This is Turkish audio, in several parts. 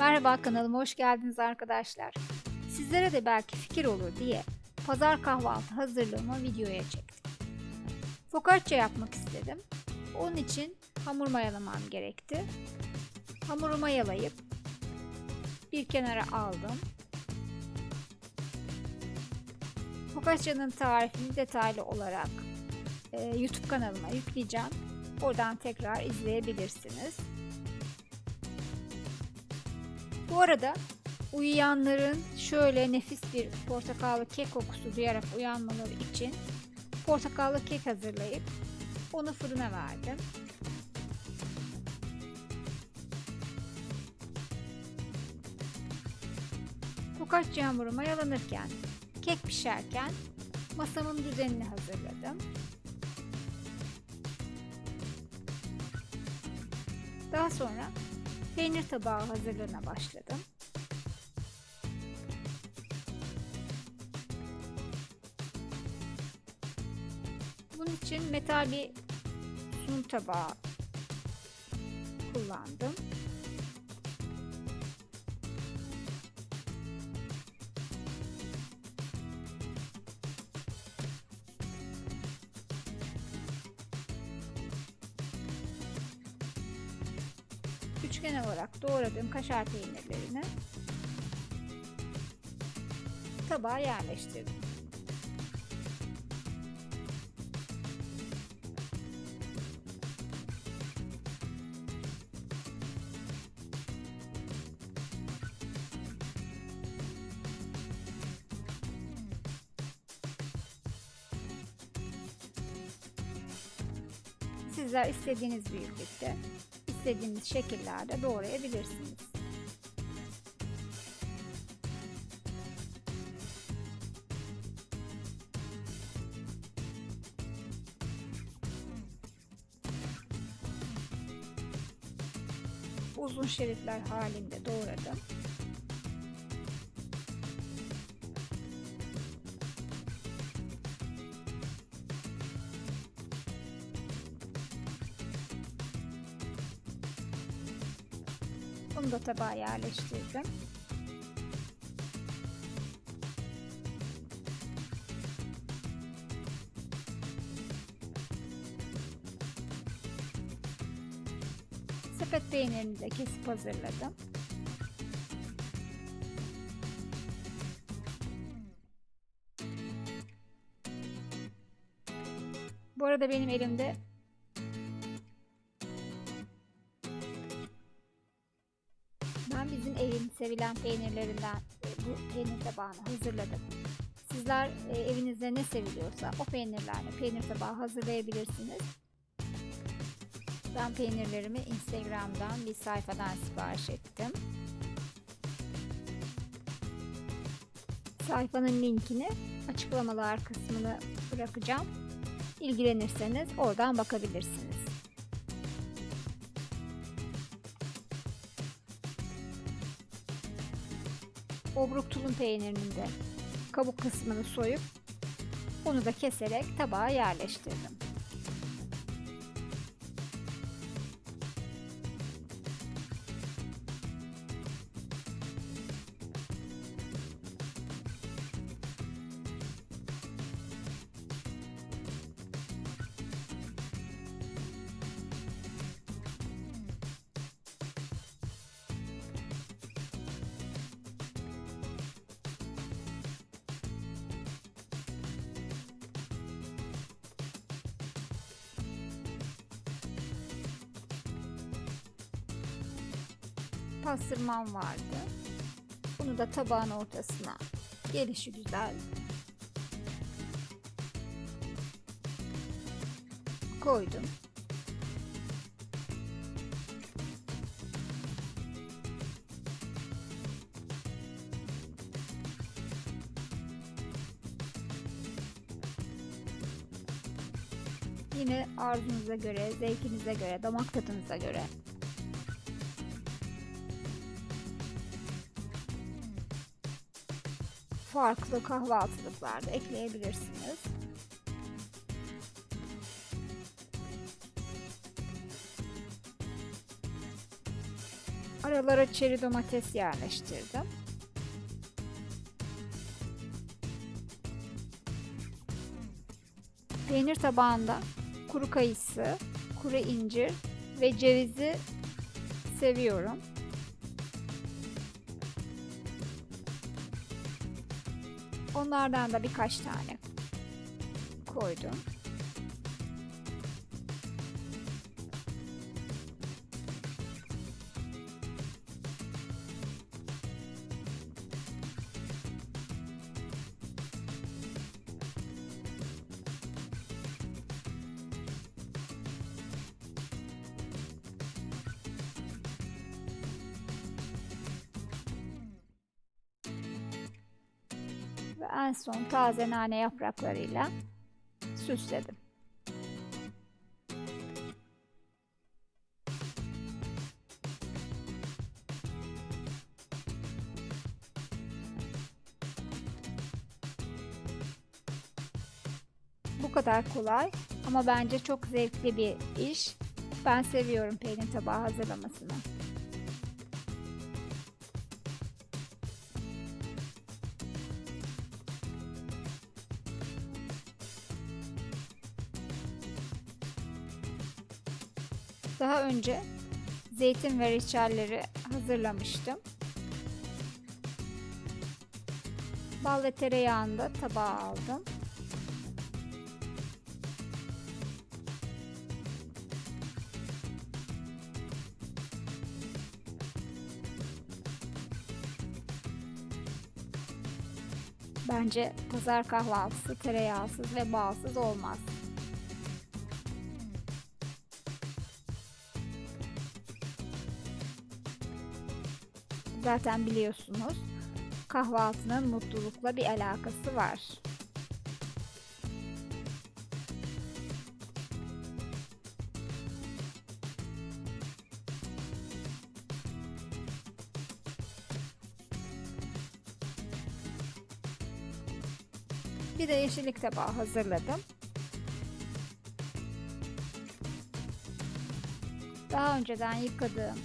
Merhaba kanalıma hoş geldiniz arkadaşlar. Sizlere de belki fikir olur diye pazar kahvaltı hazırlığımı videoya çektim. Focaccia yapmak istedim. Onun için hamur mayalamam gerekti. Hamuru mayalayıp bir kenara aldım. Focaccia'nın tarifini detaylı olarak e, YouTube kanalıma yükleyeceğim. Oradan tekrar izleyebilirsiniz. Bu arada uyuyanların şöyle nefis bir portakallı kek kokusu duyarak uyanmaları için portakallı kek hazırlayıp onu fırına verdim. Focaccia hamuru mayalanırken, kek pişerken masamın düzenini hazırladım. Daha sonra peynir tabağı hazırlığına başladım. Bunun için metal bir sunum tabağı kullandım. Üçgen olarak doğradığım kaşar peynirlerini tabağa yerleştirdim. Sizler istediğiniz büyüklükte istediğiniz şekillerde doğrayabilirsiniz. Uzun şeritler halinde doğradım. Tabağa yerleştirdim. Sepet peynirini de kesip hazırladım. Bu arada benim elimde Ben bizim evin sevilen peynirlerinden e, bu peynir tabağını hazırladım. Sizler e, evinizde ne seviliyorsa o peynirlerle peynir tabağı hazırlayabilirsiniz. Ben peynirlerimi Instagram'dan bir sayfadan sipariş ettim. Sayfanın linkini açıklamalar kısmına bırakacağım. İlgilenirseniz oradan bakabilirsiniz. Obruk tulum peynirinin de kabuk kısmını soyup onu da keserek tabağa yerleştirdim. Pastırmam vardı. Bunu da tabağın ortasına gelişi güzel koydum. Yine arzunuza göre, zevkinize göre, damak tadınıza göre farklı kahvaltılıklarda ekleyebilirsiniz. Aralara çeri domates yerleştirdim. Peynir tabağında kuru kayısı, kuru incir ve cevizi seviyorum. Onlardan da birkaç tane koydum. En son taze nane yapraklarıyla süsledim. Bu kadar kolay ama bence çok zevkli bir iş. Ben seviyorum peynir tabağı hazırlamasını. Daha önce zeytin ve reçelleri hazırlamıştım. Bal ve tereyağını da tabağa aldım. Bence pazar kahvaltısı tereyağsız ve balsız olmaz. Zaten biliyorsunuz kahvaltının mutlulukla bir alakası var. Bir de yeşillik tabağı hazırladım. Daha önceden yıkadığım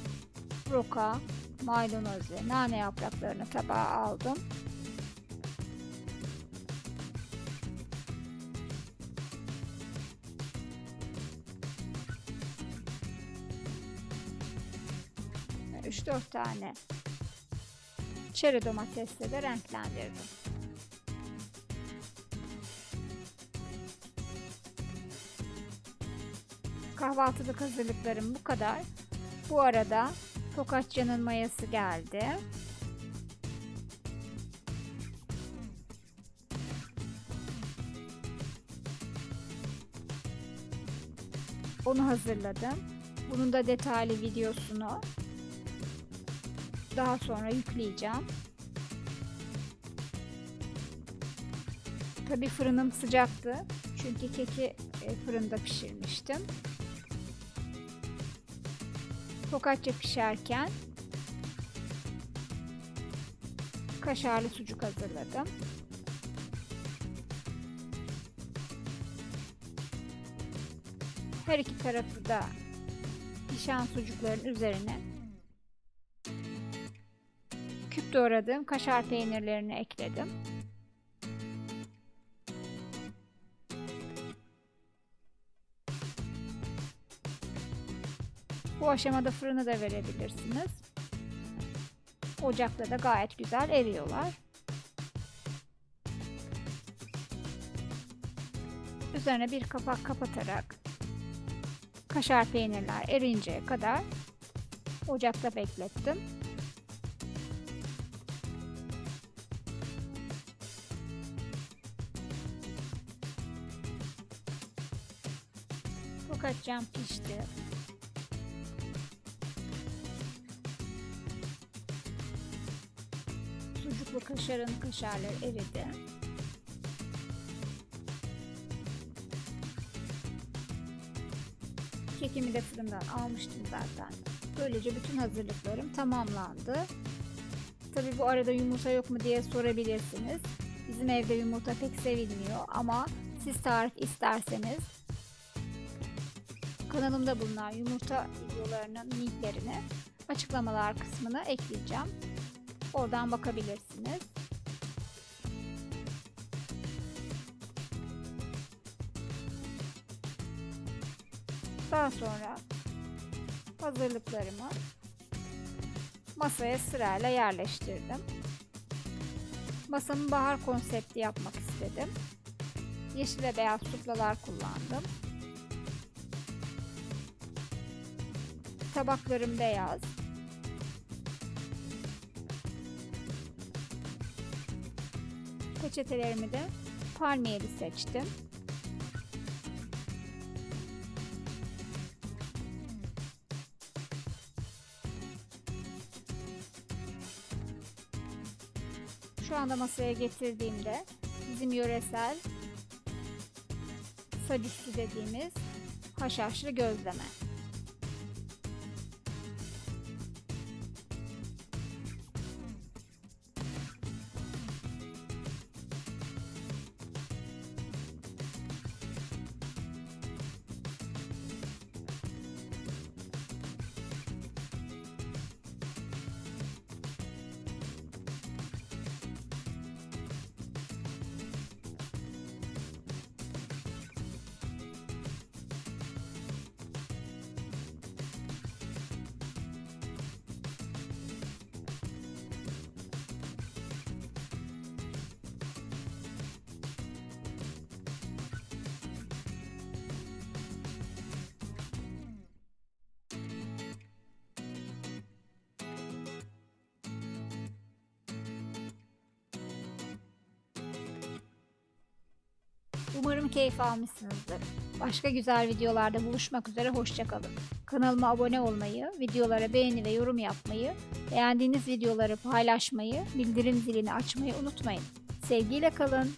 roka, maydanoz ve nane yapraklarını tabağa aldım. Ve 3-4 tane çeri domatesle de renklendirdim. Kahvaltılık hazırlıklarım bu kadar. Bu arada Focaccia'nın mayası geldi. Onu hazırladım. Bunun da detaylı videosunu daha sonra yükleyeceğim. Tabi fırınım sıcaktı. Çünkü keki e, fırında pişirmiştim. Focaccia pişerken kaşarlı sucuk hazırladım. Her iki tarafı da pişen sucukların üzerine küp doğradığım kaşar peynirlerini ekledim. Bu aşamada fırına da verebilirsiniz. Ocakta da gayet güzel eriyorlar. Üzerine bir kapak kapatarak kaşar peynirler erinceye kadar ocakta beklettim. Focaccia'm pişti. Sucuklu kaşarın kaşarları eridi. Kekimi de fırından almıştım zaten. Böylece bütün hazırlıklarım tamamlandı. Tabi bu arada yumurta yok mu diye sorabilirsiniz. Bizim evde yumurta pek sevilmiyor ama siz tarif isterseniz kanalımda bulunan yumurta videolarının linklerini açıklamalar kısmına ekleyeceğim. Oradan bakabilirsiniz. Daha sonra hazırlıklarımı masaya sırayla yerleştirdim. Masamı bahar konsepti yapmak istedim. Yeşil ve beyaz suplalar kullandım. Tabaklarım beyaz. Peçetelerimi de palmiyeli seçtim. Şu anda masaya getirdiğimde bizim yöresel sac dediğimiz haşhaşlı gözleme. Umarım keyif almışsınızdır. Başka güzel videolarda buluşmak üzere hoşçakalın. Kanalıma abone olmayı, videolara beğeni ve yorum yapmayı, beğendiğiniz videoları paylaşmayı, bildirim zilini açmayı unutmayın. Sevgiyle kalın.